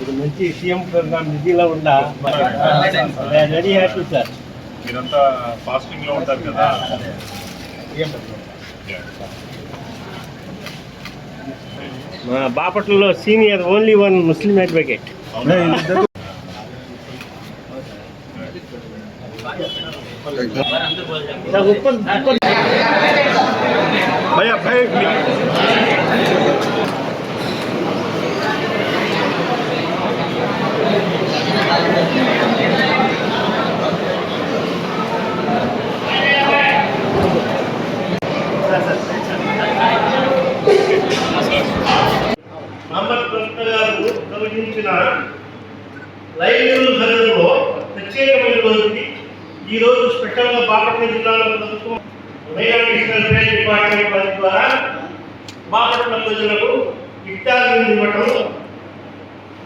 ఇది మంచి CM programme నిధిలో ఉందా వెరీ హ్యాపీ సార్. మీరంతా ఫాస్టింగ్లో ఉంటారు కదా. మా బాపట్లలో senior only one Muslim advocate. అవునా? భయ్యా భయ్ మహమ్మద్ కృష్ణ గారు కలిగించిన లైబ్రరీ ధరలో ప్రత్యేకమైన రోజుకి ఈ రోజు స్పెషల్గా బాపట్ల జిల్లాలో ప్రభుత్వం మెగానేషనల్ ట్రేడ్ డిపార్ట్మెంట్ ద్వారా బాపట్ల ప్రజలకు ఇఫ్తార్ ఇవ్వటం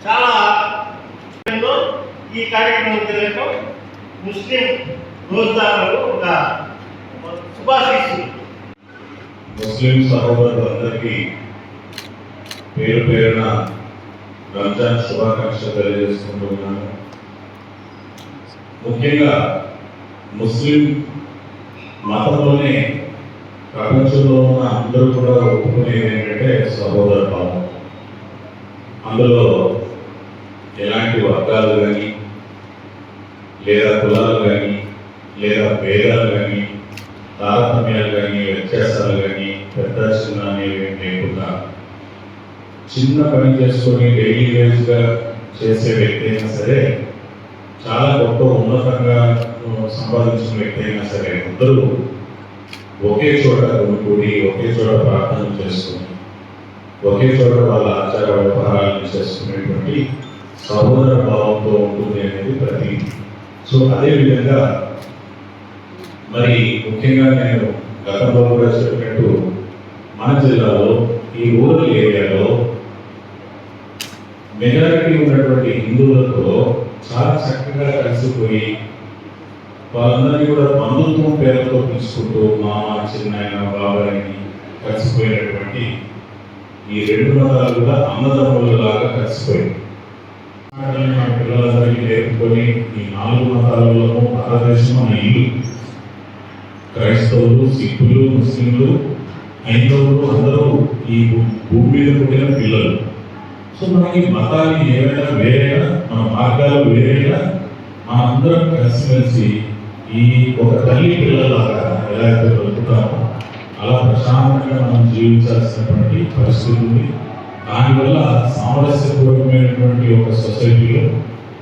చాలా ఈ కార్యక్రమం జరగటం ముస్లిం రోజుదారులకు ఒక శుభాశీస్సులు. ముస్లిం సహోదరులందరికీ పేరు పేరున రంజాన్ శుభాకాంక్షలు తెలియజేసుకుంటున్నాను. ముఖ్యంగా ముస్లిం మతంలోనే ప్రపంచంలో ఉన్న అందరూ కూడా ఒప్పుకునేది ఏంటంటే సహోదర భావం. అందులో ఎలాంటి వర్గాలు కానీ లేదా కులాలు కానీ లేదా భేదాలు కానీ తారతమ్యాలు కానీ వ్యత్యాసాలు కానీ పెద్ద చిన్న అనేవి లేకుండా చిన్న పని చేసుకొని డైలీ వేజ్గా చేసే వ్యక్తి అయినా సరే చాలా గొప్ప ఉన్నతంగా సంపాదించిన వ్యక్తి అయినా సరే అందరూ ఒకే చోట కూడి ఒకే చోట ప్రార్థన చేసుకుని ఒకే చోట వాళ్ళ ఆచార వ్యవహారాలను చేసుకునేటువంటి సహోదర భావంతో ఉంటుంది అనేది ప్రతి. సో అదే విధంగా మరి ముఖ్యంగా నేను గతంలో కూడా చెప్పినట్టు మన జిల్లాలో ఈ రూరల్ ఏరియాలో మెజారిటీ ఉన్నటువంటి హిందువులతో చాలా చక్కగా కలిసిపోయి వాళ్ళందరినీ కూడా బంధుత్వం పేరుతో తీసుకుంటూ మామ చిన్నాయన బాబాయ్ కలిసిపోయినటువంటి ఈ రెండు మతాలు కూడా అన్నదమ్ములలాగా కలిసిపోయాయి. మా పిల్లలందరికీ నేర్పుకొని ఈ నాలుగు మతాలలో భారతదేశం మన ఇల్లు క్రైస్తవులు సిక్కులు ముస్లింలు హైందవులు అందరూ ఈ భూమి మీద పుట్టిన పిల్లలు. సో మనకి మతాలు ఏమైనా వేరైనా? మన మార్గాలు వేరేగా మన అందరం కలిసిమెలిసి ఈ ఒక తల్లి పిల్లలాగా ఎలా అయితే బ్రతుకుతామో అలా ప్రశాంతంగా మనం జీవించాల్సినటువంటి పరిస్థితి ఉంది. దానివల్ల సామరస్యపూర్వకమైనటువంటి ఒక సొసైటీలో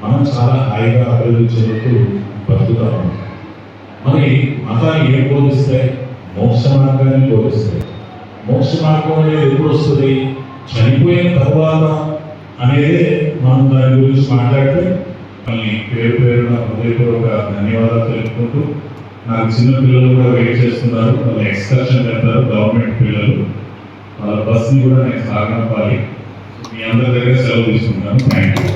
మనం చాలా హాయిగా అభివృద్ధి చెందుతూ బతుకుతాము మరి మతాలు ఏం బోధిస్తాయి? మోక్ష మార్గాన్ని బోధిస్తాయి. మోక్ష మార్గం అనేది ఎప్పుడు వస్తుంది? చనిపోయిన తర్వాత అనేది మనం దాని గురించి మాట్లాడితే మళ్ళీ పేరు పేరున హృదయపూర్వక ధన్యవాదాలు తెలుపుకుంటూ నాకు చిన్న పిల్లలు కూడా వెయిట్ చేస్తున్నారు. వాళ్ళు ఎక్స్కర్షన్ వెళ్తారు గవర్నమెంట్ పిల్లలు. వాళ్ళ బస్ని కూడా నేను సాగనపాలి. మీ అందరి దగ్గర సెలవు తీసుకుంటాను. Thank you